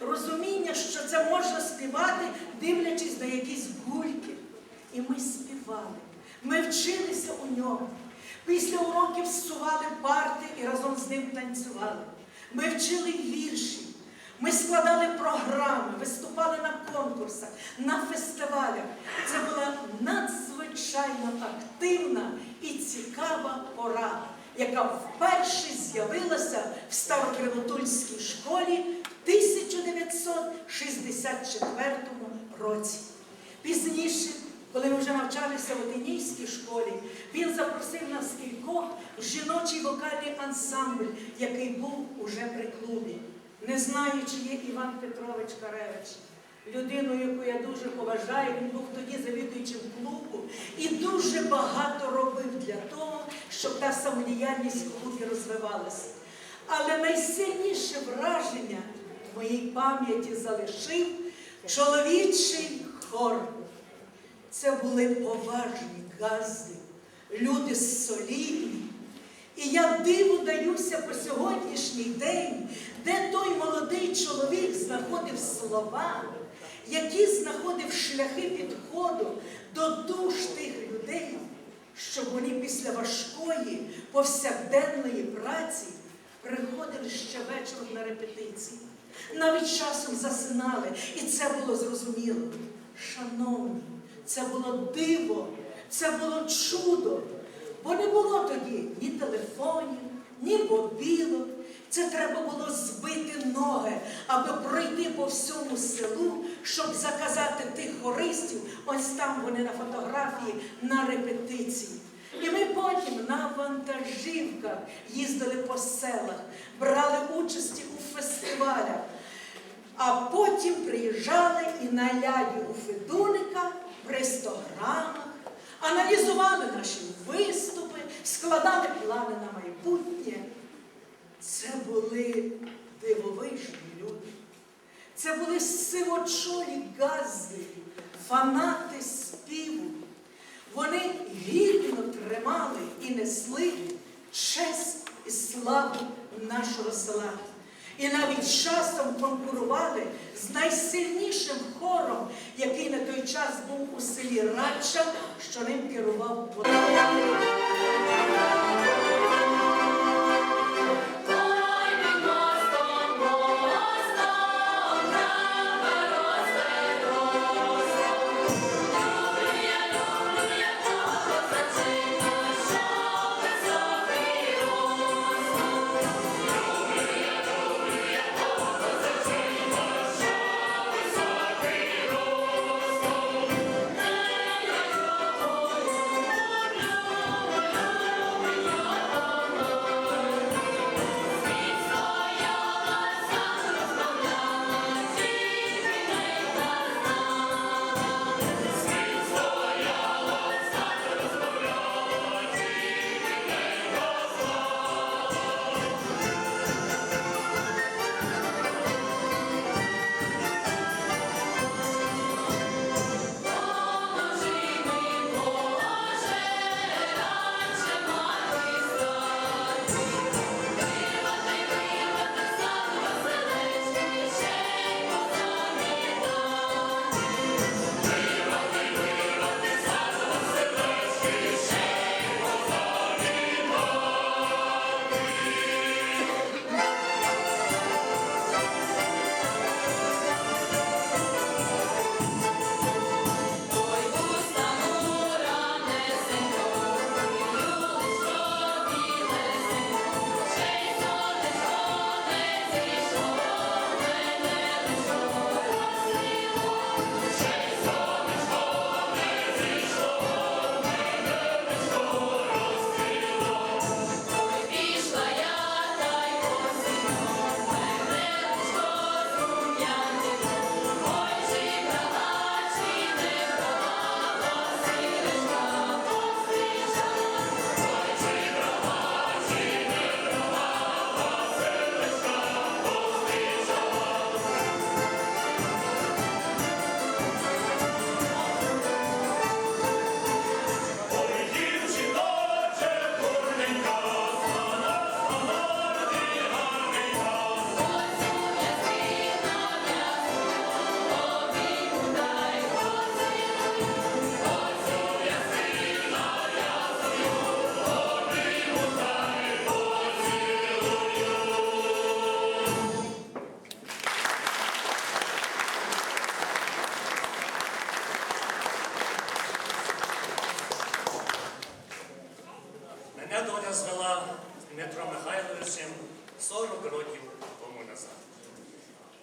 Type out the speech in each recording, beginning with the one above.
розуміння, що це можна співати, дивлячись на якісь гульки. І ми співали, ми вчилися у ньому. Після уроків зсували парти і разом з ним танцювали. Ми вчили вірші, ми складали програми, виступали на конкурсах, на фестивалях. Це була надзвичайно активна і цікава пора, яка вперше з'явилася в Старокривотульській школі в 1964 році. Пізніше, коли ми вже навчалися в Одинійській школі, він запросив нас кількох в жіночий вокальний ансамбль, який був уже при клубі. Не знаю, чи є Іван Петрович Каревич, людину, яку я дуже поважаю, він був тоді завідуючим клубу і дуже багато робив для того, щоб та самодіяльність в клубі розвивалася. Але найсильніше враження в моїй пам'яті залишив чоловічий хор. Це були поважні газди, люди солідні. І я диву даюся по сьогоднішній день, де той молодий чоловік знаходив слова, шляхи підходу до душ тих людей, щоб вони після важкої повсякденної праці приходили ще вечором на репетиції. Навіть часом засинали, і це було зрозуміло. Шановні, це було диво, це було чудо. Бо не було тоді ні телефонів, ні мобілок. Це треба було збити ноги, аби пройти по всьому селу, щоб заказати тих хористів. Ось там вони на фотографії на репетиції. І ми потім на вантажівках їздили по селах, брали участі у фестивалях. А потім приїжджали і на ляді у Федуника при 100 грамах, аналізували наші виступи, складали плани на майбутнє. Це були дивовижні люди. Це були сивочолі газди, фанати співу. Вони гідно тримали і несли честь і славу нашого села. І навіть часом конкурували з найсильнішим хором, який на той час був у селі Радча, що ним керував Богдан.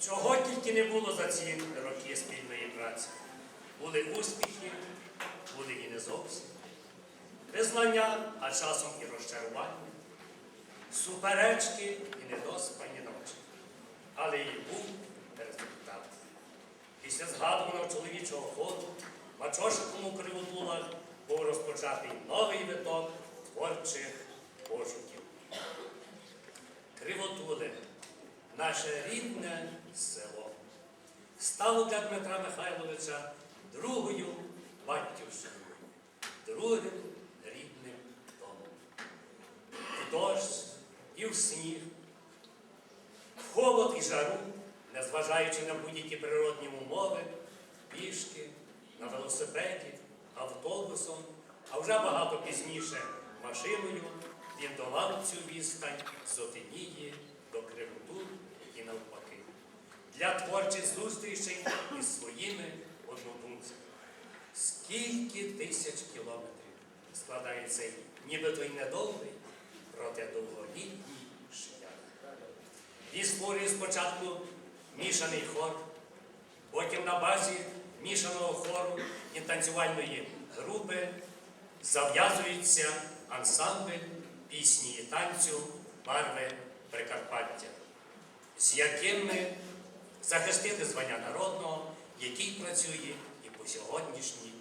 Чого тільки не було за ці роки спільної праці. Були успіхи, були і не зовсім. Визнання, а часом і розчарування, суперечки і недоспані ночі. Але і був результат. Після згадуваного чоловічого ходу в Мачошикому кривотулах був розпочатий новий виток творчих пошуків. Кривотули, наше рідне село, стало для Дмитра Михайловича другою батьківщиною, другим рідним домом. В дощ і в сніг, в холод і жару, незважаючи на будь-які природні умови, пішки, на велосипеді, автобусом, а вже багато пізніше машиною, він долав цю відстань з Отинії до навпаки. Для творчих зустрічей із своїми однодумцями. Скільки тисяч кілометрів складає цей нібито й недовгий, проте довголітній шлях. Він створює спочатку мішаний хор, потім на базі мішаного хору і танцювальної групи зав'язується ансамбль пісні і танцю барви Прикарпаття, з якими захистити звання народного, який працює і по сьогоднішній